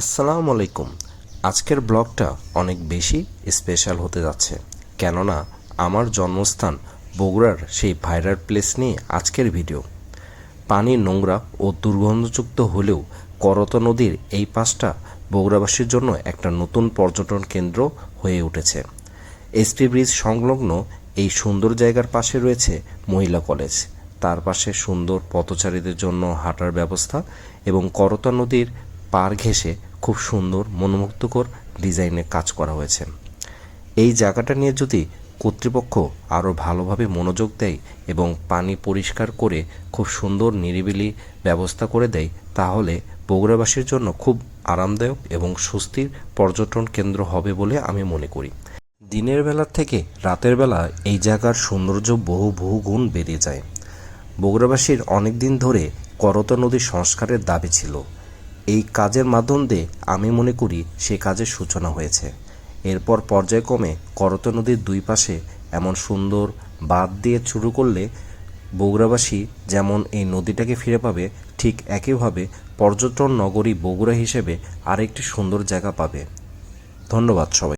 আসসালামু আলাইকুম। আজকের ব্লগটা অনেক বেশি স্পেশাল হতে যাচ্ছে। কেননা, আমার জন্মস্থান বগুড়ার সেই ভাইরাল প্লেস নিয়ে আজকের ভিডিও পানি, নোংরা ও দুর্গন্ধযুক্ত হলেও করত নদীর এই পাশটা বগুড়াবাসীর জন্য একটা নতুন পর্যটন কেন্দ্র হয়ে উঠেছে। এসপি ব্রিজ সংলগ্ন এই সুন্দর জায়গার পাশে রয়েছে মহিলা কলেজ তার পাশে সুন্দর পথচারীদের জন্য হাঁটার ব্যবস্থা এবং করতা নদীর পার ঘেঁষে খুব সুন্দর, মনোমুগ্ধকর ডিজাইনে কাজ করা হয়েছে। এই জায়গাটা নিয়ে যদি কর্তৃপক্ষ আরও ভালোভাবে মনোযোগ দেয় এবং পানি পরিষ্কার করে খুব সুন্দর নিরিবিলি ব্যবস্থা করে দেয়, তাহলে বগুড়াবাসীর জন্য খুব আরামদায়ক এবং স্বস্তির পর্যটন কেন্দ্র হবে বলে আমি মনে করি। দিনের বেলার থেকে রাতের বেলা এই জায়গার সৌন্দর্য বহু বহু গুণ বেড়ে যায়। বগুড়াবাসীর অনেক দিন ধরে করতা নদী সংস্কারের দাবি ছিল। এই কাজের মাধ্যম দিয়ে আমি মনে করি সে কাজের সূচনা হয়েছে। এরপর পর্যায়ক্রমে করত নদীর দুই পাশে এমন সুন্দর বাঁধ দিয়ে শুরু করলে বগুড়াবাসী যেমন এই নদীটাকে ফিরে পাবে, ঠিক একইভাবে পর্যটন নগরী বগুড়া হিসেবে আরেকটি সুন্দর জায়গা পাবে। ধন্যবাদ সবাই।